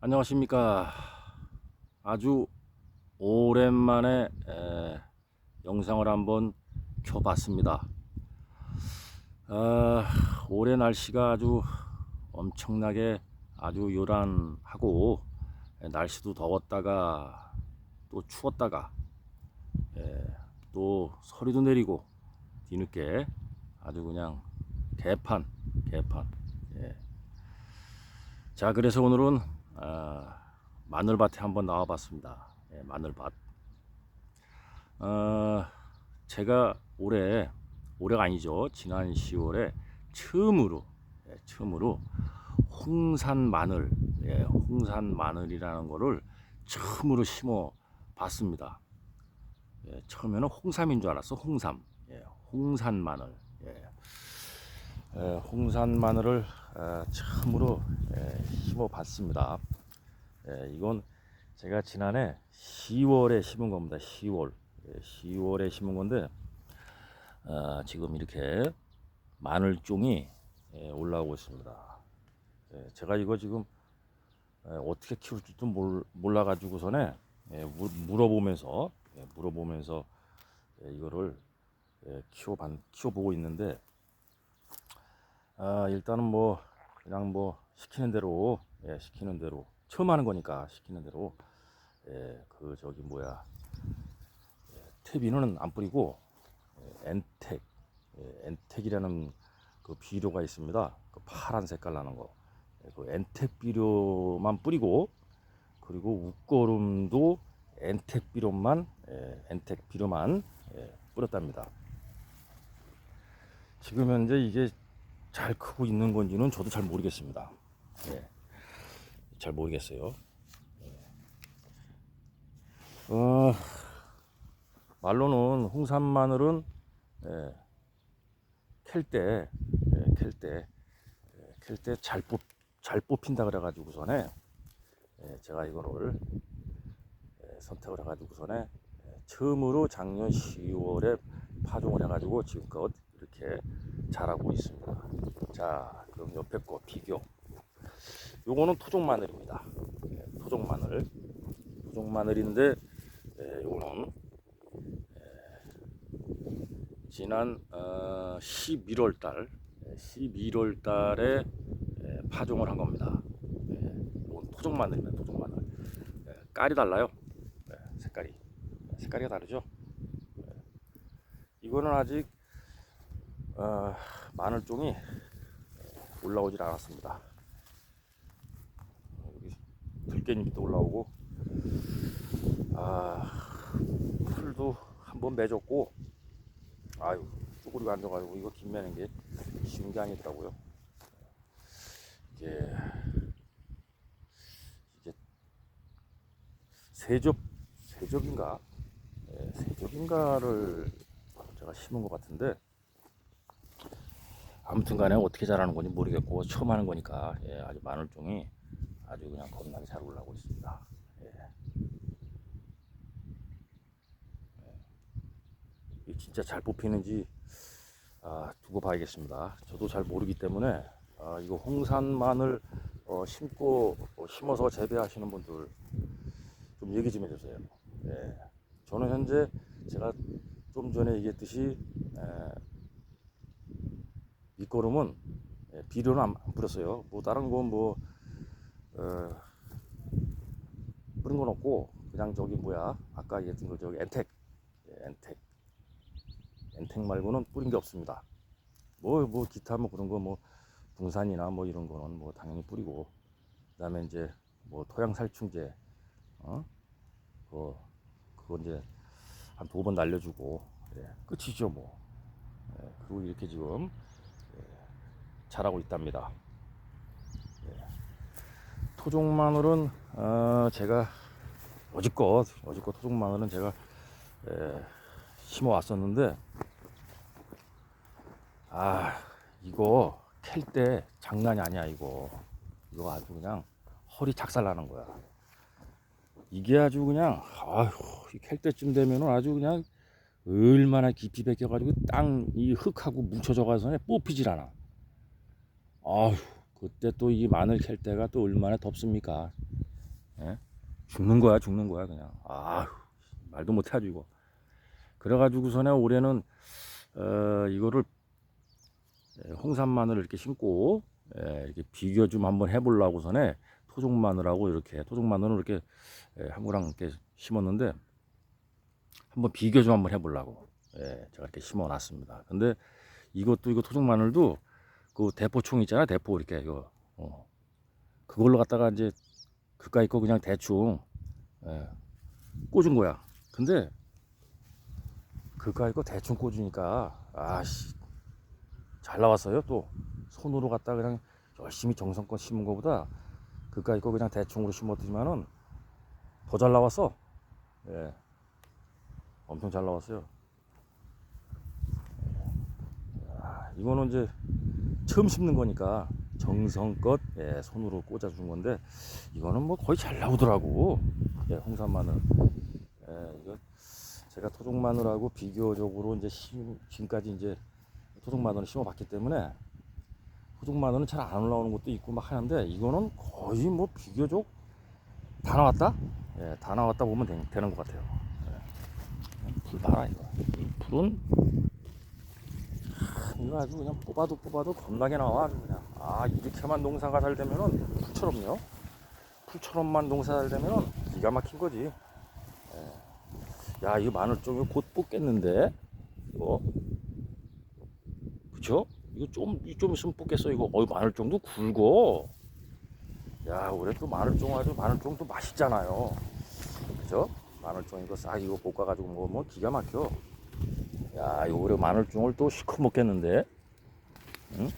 안녕하십니까. 아주 오랜만에 에, 영상을 한번 켜봤습니다. 아, 올해 날씨가 아주 엄청나게 아주 요란하고 에, 날씨도 더웠다가 또 추웠다가 에, 또 서리도 내리고 뒤늦게 아주 그냥 개판 개판 예. 자 그래서 오늘은 아, 마늘밭에 한번 나와봤습니다. 예, 마늘밭. 어, 제가 올해 올해가 아니죠. 지난 10월에 처음으로 예, 처음으로 홍산 마늘, 예, 홍산 마늘이라는 거를 처음으로 심어 봤습니다. 예, 처음에는 홍삼인 줄 알았어. 홍삼. 예, 홍산 마늘. 예. 예, 홍산 마늘을 아, 처음으로 예, 심어 봤습니다. 예, 이건 제가 지난해 10월에 심은 겁니다. 10월. 예, 10월에 심은 건데 아, 지금 이렇게 마늘종이 예, 올라오고 있습니다. 예, 제가 이거 지금 예, 어떻게 키울지도 몰, 몰라가지고서네 예, 물, 물어보면서 예, 물어보면서 예, 이거를 예, 키워 반, 키워 보고 있는데 아, 일단은 뭐 그냥 뭐 시키는 대로 예, 시키는 대로 처음 하는 거니까 시키는 대로 예, 그 저기 뭐야 예, 태비는 안 뿌리고 예, 엔텍 예, 엔텍이라는 그 비료가 있습니다. 그 파란 색깔 나는 거. 예, 그 엔텍 비료만 뿌리고 그리고 웃거름도 엔텍 비료만 예, 엔텍 비료만 예, 뿌렸답니다. 지금 현재 이게 잘 크고 있는 건지는 저도 잘 모르겠습니다. 예. 잘 모르겠어요. 예. 어, 말로는 홍산 마늘은 예, 캘때 예, 캘때 예, 캘때 잘 뽑 잘 뽑힌다 그래가지고서네 예, 제가 이거를 예, 선택을 해가지고서네 예, 처음으로 작년 10월에 파종을 해가지고 지금껏 이렇게 자라고 있습니다. 자, 그럼 옆에 거 비교. 요거는 토종 마늘입니다. 예, 토종 마늘. 토종 마늘인데, 예, 요거는, 예, 지난, 어, 11월 달, 11월 달에 예, 파종을 한 겁니다. 예, 요건 토종 마늘입니다. 토종 마늘. 예, 깔이 달라요. 예, 색깔이. 색깔이 다르죠? 예. 이거는 아직 어, 마늘종이 올라오질 않았습니다. 여기 들깨잎도 올라오고, 아, 풀도 한번 매줬고, 아유, 쭈구리가 앉아가지고 이거 김 매는 게 쉬운 게 아니더라고요. 이게, 이게 세접, 세접인가? 예, 세접인가를 제가 심은 것 같은데, 아무튼 간에 어떻게 자라는 건지 모르겠고 처음 하는 거니까 예, 아주 마늘종이 아주 그냥 겁나게 잘 올라오고 있습니다. 예. 예. 진짜 잘 뽑히는지 아, 두고 봐야겠습니다. 저도 잘 모르기 때문에 아, 이거 홍산 마늘 어, 심고 어, 심어서 재배하시는 분들 좀 얘기 좀 해주세요. 예. 저는 현재 제가 좀 전에 얘기했듯이 에, 밑거름은 예, 비료는 안, 안 뿌렸어요. 뭐 다른 건뭐 어, 뿌린 건 없고 그냥 저기 뭐야 아까 얘기했던 거 저기 엔텍 예, 엔텍 엔텍 말고는 뿌린 게 없습니다. 뭐뭐 기타 뭐 그런 거뭐 붕산이나 뭐 이런 거는 뭐 당연히 뿌리고 그다음에 이제 뭐 토양 살충제 어 그거 그거 이제 한 두 번 날려주고 예, 끝이죠 뭐 예, 그리고 이렇게 지금 자라고 있답니다. 예. 토종 마늘은 어, 제가 어지껏 어지껏 토종 마늘은 제가 에, 심어 왔었는데 아 이거 캘 때 장난이 아니야 이거 이거 아주 그냥 허리 작살 나는 거야 이게 아주 그냥 아휴 캘 때쯤 되면은 아주 그냥 얼마나 깊이 베껴가지고 땅 이 흙하고 뭉쳐져 가서 뽑히질 않아 아휴, 그때 또 이 마늘 캘 때가 또 얼마나 덥습니까? 예? 죽는 거야 죽는 거야 그냥 아휴 말도 못해 가지고 이거 그래가지고서는 올해는 어, 이거를 예, 홍산 마늘 이렇게 심고 예, 이렇게 비교 좀 한번 해보려고서네 토종 마늘하고 이렇게 토종 마늘을 이렇게 예, 한 거랑 이렇게 심었는데 한번 비교 좀 한번 해보려고 예, 제가 이렇게 심어놨습니다. 근데 이것도 이거 토종 마늘도 그 대포총 있잖아 대포 이렇게 이거 어, 그걸로 갖다가 이제 그까이 거 그냥 대충 예, 꽂은 거야. 근데 그까이 거 대충 꽂으니까 아씨 잘 나왔어요 또 손으로 갖다 그냥 열심히 정성껏 심은 거보다 그까이 거 그냥 대충으로 심었지만은 더 잘 나왔어. 예. 엄청 잘 나왔어요. 야, 이거는 이제 처음 심는 거니까 정성껏 예, 손으로 꽂아준 건데 이거는 뭐 거의 잘 나오더라고. 예, 홍산 마늘. 예, 이거 제가 토종 마늘하고 비교적으로 이제 심, 지금까지 이제 토종 마늘을 심어봤기 때문에 토종 마늘은 잘 안 올라오는 것도 있고 막 하는데 이거는 거의 뭐 비교적 다 나왔다? 예, 다 나왔다 보면 되, 는것 같아요. 예. 풀 봐라 이거. 이 아, 이거 아주 그냥 뽑아도 뽑아도 겁나게 나와 아주 그냥. 아 이렇게만 농사가 잘 되면은 풀처럼요. 풀처럼만 농사 잘 되면은 기가 막힌 거지. 예. 야 이거 마늘 쪽이 곧 뽑겠는데 이거 그쵸? 이거 좀, 좀 있으면 뽑겠어. 이거, 어이, 마늘종도 굵어. 야, 올해 또 마늘종 아주, 마늘종 또 맛있잖아요. 그죠? 마늘종 이거 싹 이거 볶아가지고 먹으면 기가 막혀. 야, 이거 올해 마늘종을 또 시커 먹겠는데? 응?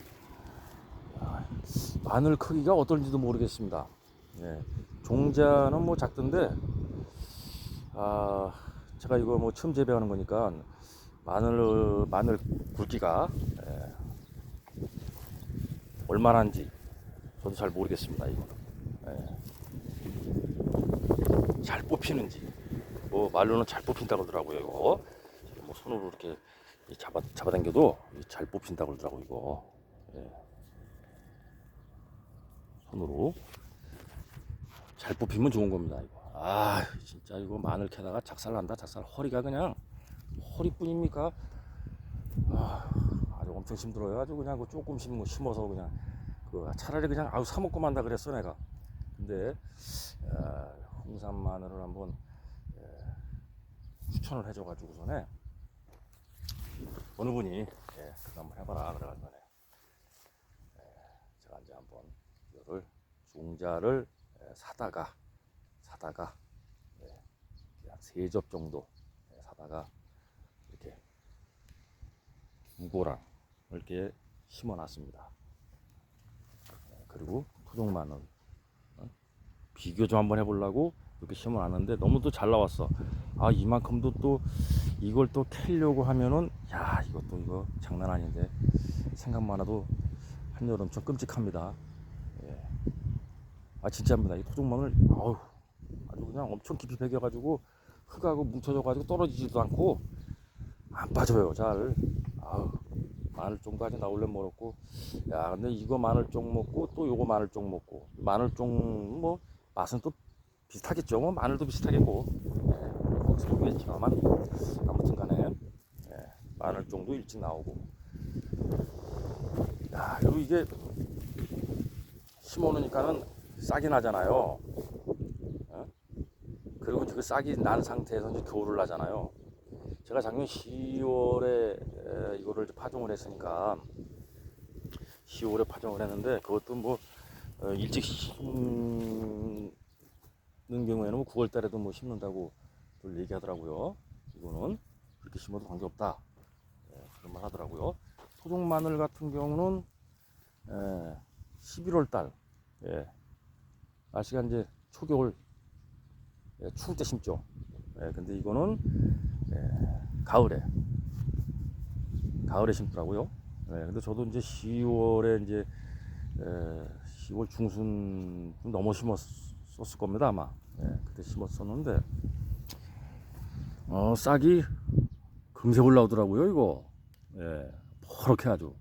야, 마늘 크기가 어떨지도 모르겠습니다. 예. 종자는 뭐 작던데, 아, 제가 이거 뭐 처음 재배하는 거니까, 마늘, 마늘 굵기가, 예, 얼마나인지 저도 잘 모르겠습니다 이거는 예. 잘 뽑히는지 뭐 말로는 잘 뽑힌다고 그러더라고요 이거 뭐 손으로 이렇게 잡아 잡아당겨도 잘 뽑힌다고 그러더라고 이거 예. 손으로 잘 뽑히면 좋은 겁니다 이거 아 진짜 이거 마늘 캐다가 작살난다 작살 허리가 그냥 허리뿐입니까 아, 아주 엄청 힘들어요. 아주 그냥 그 조금 심은 심어서 그냥 그 차라리 그냥 아우 사 먹고 만다 그랬어 내가. 근데 아, 홍산 마늘을 한번 예, 추천을 해줘가지고서네 어느 분이 예, 그거 한번 해봐라 그래가지고 예, 제가 이제 한번 이거를 종자를 예, 사다가 사다가 예, 한세 접 정도 예, 사다가 이렇게 무고랑 이렇게 심어놨습니다. 네, 그리고 토종 마늘 어? 비교 좀 한번 해보려고 이렇게 심어놨는데 너무 또 잘 나왔어. 아 이만큼도 또 이걸 또 캐려고 하면은 야 이것도 이거 장난 아닌데 생각만 해도 한여름 좀 끔찍합니다. 예. 아 진짜입니다. 이 토종 마늘 아우 아주 그냥 엄청 깊이 베겨가지고 흙하고 뭉쳐져가지고 떨어지지도 않고 안 빠져요 잘 아우 마늘 종까지 나올래 모르고 야 근데 이거 마늘 종 먹고 또 요거 마늘 종 먹고 마늘 종 뭐 맛은 또 비슷하겠죠. 뭐 마늘도 비슷하겠고. 예, 거기서 보겠지만 아무튼 간에 예, 마늘종도 일찍 나오고. 야 그리고 이게 심어놓으니까는 싹이 나잖아요. 어? 그리고 그 싹이 난 상태에서 이제 겨울을 나잖아요. 제가 작년 10월에 이거를 파종을 했으니까 10월에 파종을 했는데 그것도 뭐 어, 일찍 심는 경우에는 뭐 9월 달에도 뭐 심는다고 늘 얘기하더라고요. 이거는 그렇게 심어도 관계없다. 예, 그런 말 하더라고요. 토종 마늘 같은 경우는 11월 달 예, 날씨가 이제 초겨울 예, 추울 때 심죠. 예, 근데 이거는 예, 가을에 가을에 심더라고요. 예, 근데 저도 이제 10월에 이제 에, 10월 중순 좀 넘어 심었 을 겁니다 아마. 예, 그때 심었었는데 어 싹이 금세 올라오더라고요 이거. 예, 퍼렇게 아주.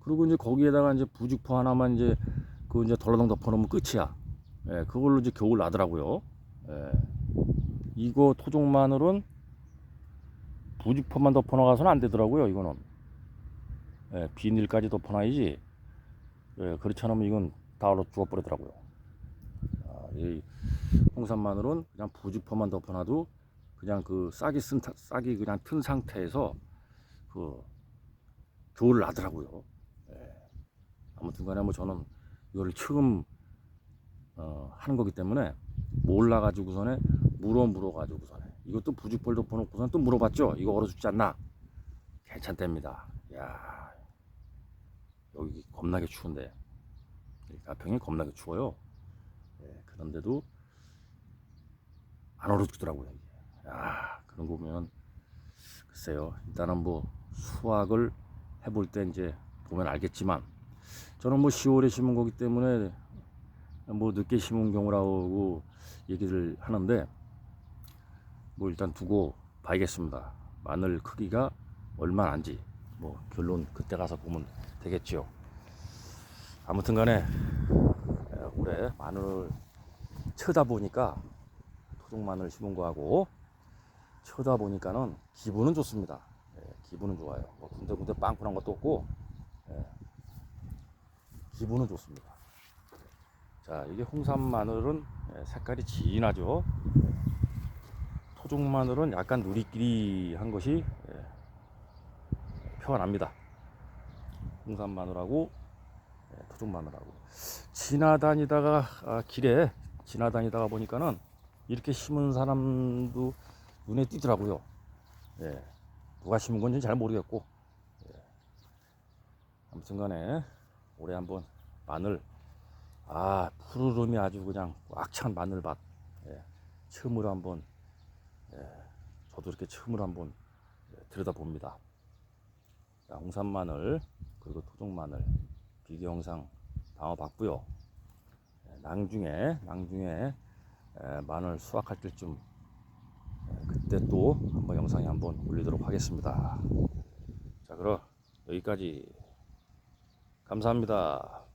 그리고 이제 거기에다가 이제 부직포 하나만 이제 그 이제 덜러덩 덮어놓으면 끝이야. 예, 그걸로 이제 겨울 나더라고요. 예. 이거 토종 마늘은 부직포만 덮어놔가서는 안 되더라고요. 이거는 예, 비닐까지 덮어놔야지. 예, 그렇지 않으면 이건 다 얼어 죽어버리더라고요. 아, 이 마늘은 그냥 부직포만 덮어놔도 그냥 그 싹이 쓴 타- 싹이 그냥 튼 상태에서 그 겨울 나더라고요. 예. 아무튼간에 뭐 저는 이거를 처음 어, 하는 거기 때문에 몰라가지고선에 물어 물어가지고선에 이것도 부직벌 덮어놓고선 또 물어봤죠. 이거 얼어 죽지 않나? 괜찮답니다. 야 여기 겁나게 추운데 이 가평이 겁나게 추워요. 예, 그런데도 안 얼어 죽더라고요. 이게. 야 그런 거 보면 글쎄요. 일단은 뭐 수확을 해볼 때 이제 보면 알겠지만 저는 뭐 10월에 심은 거기 때문에 뭐 늦게 심은 경우라고 얘기를 하는데 뭐 일단 두고 봐야겠습니다. 마늘 크기가 얼마나 안지 뭐 결론 그때 가서 보면 되겠죠. 아무튼 간에 에, 올해 마늘을 쳐다 보니까 토종 마늘 심은 거하고 쳐다 보니까는 기분은 좋습니다. 예, 기분은 좋아요. 뭐 군데군데 빵꾸난 것도 없고 예, 기분은 좋습니다. 자, 이게 홍산 마늘은 예, 색깔이 진하죠. 예. 토종 마늘은 약간 누리끼리한 것이 예, 표가 납니다. 홍산 마늘하고 예, 토종 마늘하고 지나다니다가 아, 길에 지나다니다가 보니까는 이렇게 심은 사람도 눈에 띄더라고요. 예, 누가 심은 건지 잘 모르겠고 예. 아무튼 간에 올해 한번 마늘 아 푸르름이 아주 그냥 꽉찬 마늘밭 예, 처음으로 한번 예, 저도 이렇게 처음으로 한번 예, 들여다봅니다. 자, 홍산 마늘 그리고 토종 마늘 비교 영상 담아봤고요. 예, 낭중에 낭중에 예, 마늘 수확할 때쯤 예, 그때 또 한번 영상에 한번 올리도록 하겠습니다. 자 그럼 여기까지 감사합니다.